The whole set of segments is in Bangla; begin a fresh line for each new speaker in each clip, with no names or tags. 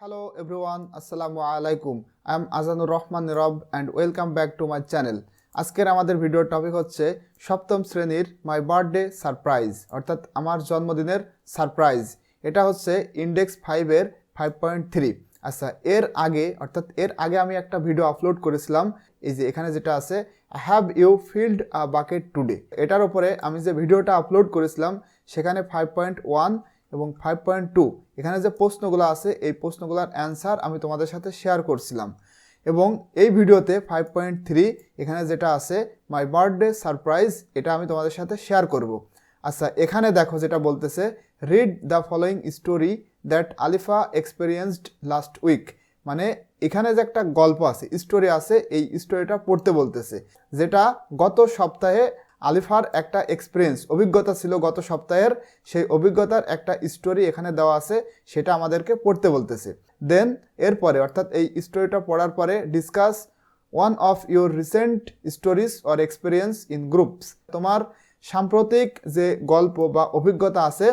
Hello everyone, Assalamu alaikum. I am Azanur Rahman Rob and welcome back to my channel. আজকের আমাদের ভিডিওর টপিক হচ্ছে সপ্তম শ্রেণির মাই বার্থডে সারপ্রাইজ অর্থাৎ আমার জন্মদিনের সারপ্রাইজ এটা হচ্ছে ইন্ডেক্স ফাইভের ফাইভ পয়েন্ট থ্রি আচ্ছা এর আগে অর্থাৎ এর আগে আমি একটা ভিডিও আপলোড করেছিলাম এই যে এখানে যেটা আছে have you filled a bucket today এটার উপরে আমি যে ভিডিওটা আপলোড করেছিলাম সেখানে ফাইভ পয়েন্ট ওয়ান এবং ফাইভ পয়েন্ট টু এখানে যে প্রশ্নগুলো আছে, এই প্রশ্নগুলোর অ্যান্সার আমি তোমাদের সাথে শেয়ার করছিলাম। এবং এই ভিডিওতে ফাইভ পয়েন্ট থ্রি এখানে যেটা আছে মাই বার্থডে সারপ্রাইজ এটা আমি তোমাদের সাথে শেয়ার করব। আচ্ছা এখানে দেখো যেটা বলতেছে read the following story that Alifa experienced last week মানে এখানে যে একটা গল্প আছে স্টোরি আছে, এই স্টোরিটা পড়তে বলতেছে। যেটা গত সপ্তাহে আলিফার একটা এক্সপিরিয়েন্স অভিজ্ঞতা ছিল গত সপ্তাহের, সেই অভিজ্ঞতার একটা স্টোরি এখানে দেওয়া আছে, সেটা আমাদেরকে পড়তে বলতেছে। দেন এরপরে, অর্থাৎ এই স্টোরিটা পড়ার পরে discuss one of your recent stories or experience in groups তোমার সাম্প্রতিক যে গল্প বা অভিজ্ঞতা আছে,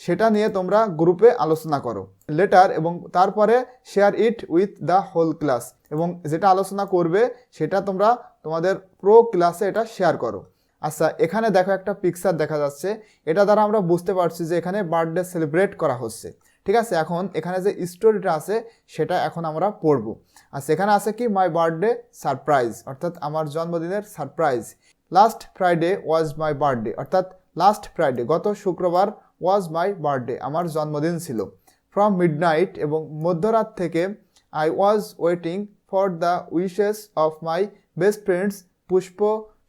সেটা নিয়ে তোমরা গ্রুপে আলোচনা করো। লেটার এবং তারপরে share it with the whole class এবং যেটা আলোচনা করবে, সেটা তোমরা তোমাদের প্রো ক্লাসে এটা শেয়ার করো। আচ্ছা এখানে দেখো একটা পিকচার দেখা যাচ্ছে। এটা দ্বারা আমরা বুঝতে পারছি যে এখানে বার্থডে সেলিব্রেট করা হচ্ছে। ঠিক আছে? এখন এখানে যে স্টোরিটা আছে, সেটা এখন আমরা পড়ব। আর সেখানে আছে কি? মাই বার্থডে সারপ্রাইজ অর্থাৎ আমার জন্মদিনের surprise last Friday was my birthday অর্থাৎ লাস্ট ফ্রাইডে গত শুক্রবার ওয়াজ মাই বার্থডে আমার জন্মদিন ছিল। ফ্রম মিডনাইট এবং মধ্যরাত থেকে I was waiting for the wishes of my best friends Pushpa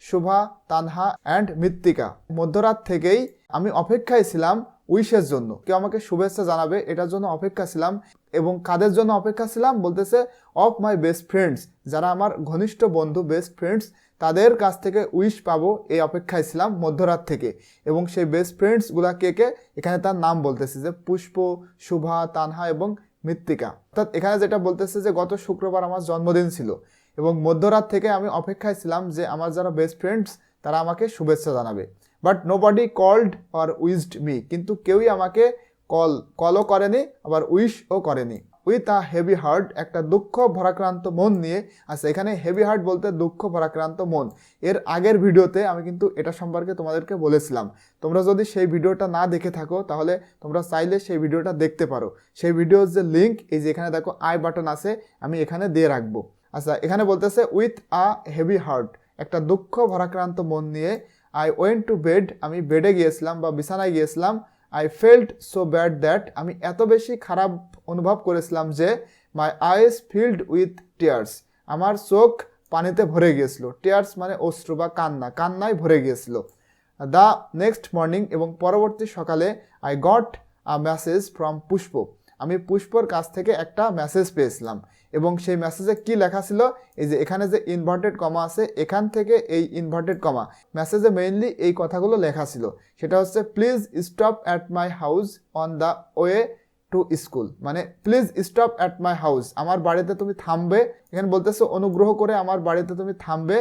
Shubha, Tanha and Mrittika. মধ্যরাত থেকেই আমি অপেক্ষায় ছিলাম উইশের জন্য। কেউ আমাকে শুভেচ্ছা জানাবে, এটার জন্য অপেক্ষা ছিলাম এবং কাদের জন্য অপেক্ষা ছিলাম বলতেছে অফ মাই বেস্ট ফ্রেন্ডস যারা আমার ঘনিষ্ঠ বন্ধু বেস্ট ফ্রেন্ডস তাদের কাছ থেকে উইশ পাবো এই অপেক্ষায় ছিলাম মধ্যরাত থেকে। এবং সেই বেস্ট ফ্রেন্ডসগুলা কে কে? এখানে তার নাম বলতেছে যে পুষ্প, শুভা, তানহা এবং মৃত্তিকা। অর্থাৎ এখানে যেটা বলতেছে যে গত শুক্রবার আমার জন্মদিন ছিল। এবং মধ্যরাত থেকে আমি অপেক্ষায় ছিলাম যে আমার যারা বেস্ট ফ্রেন্ডস তারা আমাকে শুভেচ্ছা জানাবে। But nobody called or wished me কিন্তু কেউই আমাকে কল কলও করেনি, আবার উইশও করেনি। উইথ আ হেভি হার্ট একটা দুঃখ ভরাক্রান্ত মন নিয়ে আচ্ছা এখানে হেভি হার্ট বলতে দুঃখ ভরাক্রান্ত মন। এর আগের ভিডিওতে আমি কিন্তু এটা সম্পর্কে তোমাদেরকে বলেছিলাম। তোমরা যদি সেই ভিডিওটা না দেখে থাকো, তাহলে তোমরা চাইলে সেই ভিডিওটা দেখতে পারো। সেই ভিডিওর যে লিঙ্ক এই যে এখানে দেখো আই বাটন আছে, আমি এখানে দিয়ে রাখব। আচ্ছা এখানে বলতেছে উইথ আ হেভি হার্ট একটা দুঃখ ভরাক্রান্ত মন নিয়ে আই ওয়েন্ট টু বেড আমি বেডে গিয়েছিলাম বা বিছানায় গিয়েছিলাম। I felt so bad that আমি এত বেশি খারাপ অনুভব করেছিলাম যে my eyes filled with tears আমার চোখ পানিতে ভরে গিয়েছিল। টিয়ার্স মানে অশ্রু বা কান্না, কান্নায় ভরে গিয়েছিল। দ্য নেক্সট মর্নিং এবং পরবর্তী সকালে I got a message from Pushpa আমি পুষ্পর কাছ থেকে একটা মেসেজ পেয়েছিলাম। এবং সেই মেসেজে কি লেখা ছিল? এই যে এখানে যে ইনভার্টেড কমা আছে, এখান থেকে এই ইনভার্টেড কমা মেসেজে মেইনলি এই কথাগুলো লেখা ছিল। সেটা হচ্ছে please stop at my house on the way to school মানে please stop at my house আমার বাড়িতে তুমি থামবে। এখানে বলতেছে, অনুগ্রহ করে আমার বাড়িতে তুমি থামবে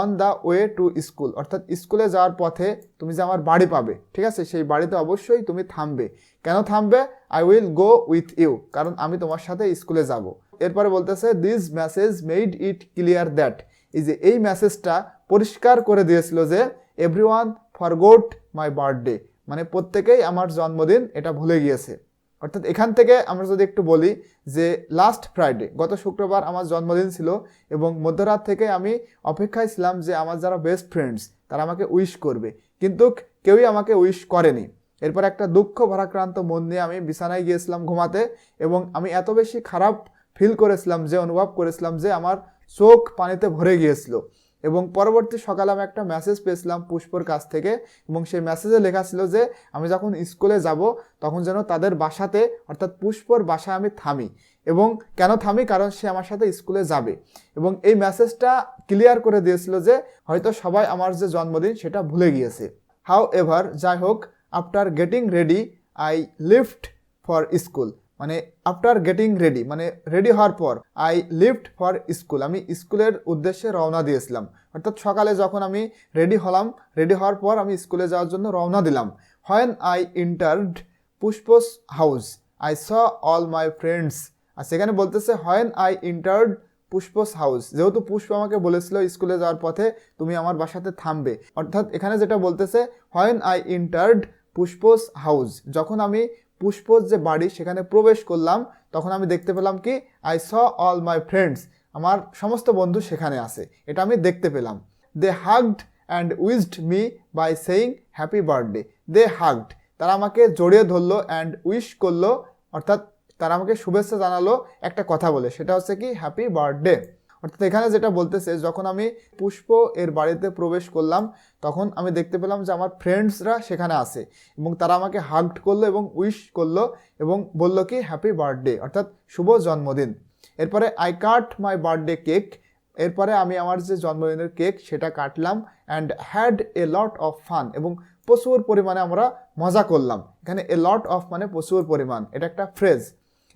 on the way to school অর্থাৎ স্কুলে যাওয়ার পথে তুমি যে আমার বাড়ি পাবে, ঠিক আছে? সেই বাড়িতে অবশ্যই তুমি থামবে। কেন থামবে? I will go with you কারণ আমি তোমার সাথে স্কুলে যাব। এরপরে বলতেছে this message made it clear that এই যে, এই মেসেজটা পরিষ্কার করে দিয়েছিল যে everyone forgot my birthday মানে প্রত্যেকেই আমার জন্মদিন এটা ভুলে গিয়েছে। অর্থাৎ এখান থেকে আমরা যদি একটু বলি যে লাস্ট ফ্রাইডে গত শুক্রবার আমার জন্মদিন ছিল এবং মধ্যরাত থেকে আমি অপেক্ষায় ছিলাম যে, আমার যারা বেস্ট ফ্রেন্ডস তারা আমাকে উইশ করবে। কিন্তু কেউই আমাকে উইশ করেনি। এরপর একটা দুঃখ ভরাক্রান্ত মন নিয়ে আমি বিছানায় গিয়েছিলাম ঘুমাতে এবং আমি এত বেশি খারাপ ফিল করেছিলাম যে, অনুভব করেছিলাম যে, আমার চোখ পানিতে ভরে গিয়েছিল। এবং পরবর্তী সকালে আমি একটা মেসেজ পেয়েছিলাম পুষ্পর কাছ থেকে এবং সেই মেসেজে লেখা ছিল যে, আমি যখন স্কুলে যাব, তখন যেন তাদের বাসাতে, অর্থাৎ পুষ্পর বাসায় আমি থামি। এবং কেন থামি? কারণ সে আমার সাথে স্কুলে যাবে। এবং এই মেসেজটা ক্লিয়ার করে দিয়েছিল যে, হয়তো সবাই আমার যে জন্মদিন, সেটা ভুলে গিয়েছে। হাউ এভার যাই হোক after getting ready I left for school মানে আফটার গেটিং রেডি মানে রেডি হওয়ার পর আই লিফট ফর স্কুল আমি স্কুলের উদ্দেশ্যে রওনা দিয়েছিলাম। অর্থাৎ সকালে যখন আমি রেডি হলাম রেডি হওয়ার পর আমি স্কুলে যাওয়ার জন্য রওনা দিলাম। When I entered Pushpa's house I saw all my friends আর সেখানে বলতেছে when I entered Pushpa's house যেহেতু পুষ্প আমাকে বলেছিল স্কুলে যাওয়ার পথে, তুমি আমার বাসাতে থামবে। অর্থাৎ এখানে যেটা বলতেছে when I entered Pushpa's house যখন আমি পুষ্পস যে বাড়ি সেখানে প্রবেশ করলাম, তখন আমি দেখতে পেলাম কি I saw all my friends আমার সমস্ত বন্ধু সেখানে আছে। এটা আমি দেখতে পেলাম। They hugged and wished me by saying happy birthday they hugged তারা আমাকে জড়িয়ে ধরলো অ্যান্ড উইশ করল, অর্থাৎ তারা আমাকে শুভেচ্ছা জানালো একটা কথা বলে। সেটা হচ্ছে কি হ্যাপি বার্থডে অর্থাৎ এখানে যেটা বলতেছে, যখন আমি পুষ্প এর বাড়িতে প্রবেশ করলাম, তখন আমি দেখতে পেলাম যে আমার ফ্রেন্ডসরা সেখানে আছে এবং তারা আমাকে হাগড করল এবং উইশ করল এবং বলল কি হ্যাপি বার্থডে অর্থাৎ শুভ জন্মদিন। এরপরে I cut my birthday cake এরপরে আমি আমার যে জন্মদিনের কেক সেটা কাটলাম and had a lot of fun এবং প্রচুর পরিমাণে আমরা মজা করলাম। এখানে এ লট অফ মানে প্রচুর পরিমাণ, এটা একটা ফ্রেজ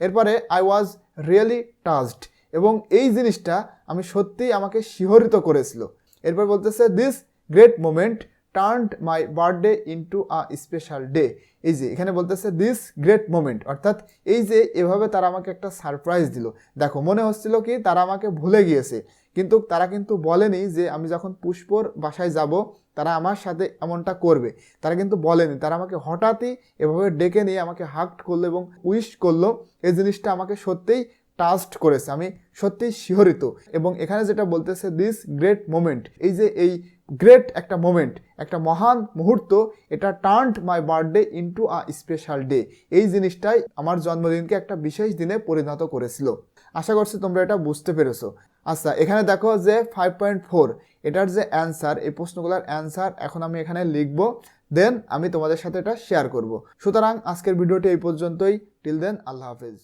এরপরে আই ওয়াজ রিয়েলি টাচড এবং এই জিনিসটা আমি সত্যিই আমাকে শিহরিত করেছিল। এরপর বলতেছে this great moment turned my birthday into a special day এই যে, এখানে বলতেছে দিস গ্রেট মোমেন্ট অর্থাৎ এই যে, এভাবে তারা আমাকে একটা সারপ্রাইজ দিল। দেখো, মনে হচ্ছিল কি, তারা আমাকে ভুলে গিয়েছে। কিন্তু তারা কিন্তু বলেনি যে, আমি যখন পুষ্পর বাসায় যাব, তারা আমার সাথে এমনটা করবে। তারা কিন্তু বলেনি। তারা আমাকে হঠাৎই এভাবে ডেকে নিয়ে আমাকে হাক্ট করল এবং উইশ করল। এই জিনিসটা আমাকে সত্যিই টাস্ট করেছে, আমি সত্যিই শিহরিত। এবং এখানে যেটা বলতেছে দিস গ্রেট মোমেন্ট এই যে এই গ্রেট একটা মোমেন্ট একটা মহান মুহূর্ত, এটা turned my birthday into a special day এই জিনিসটাই আমার জন্মদিনকে একটা বিশেষ দিনে পরিণত করেছিল। আশা করছি তোমরা এটা বুঝতে পেরেছ। আচ্ছা এখানে দেখো যে ফাইভ পয়েন্ট ফোর এটার যে অ্যান্সার এই প্রশ্নগুলোর অ্যান্সার এখন আমি এখানে লিখব দেন আমি তোমাদের সাথে এটা শেয়ার করব। সুতরাং আজকের ভিডিওটি এই পর্যন্তই। টিল দেন আল্লাহ হাফেজ।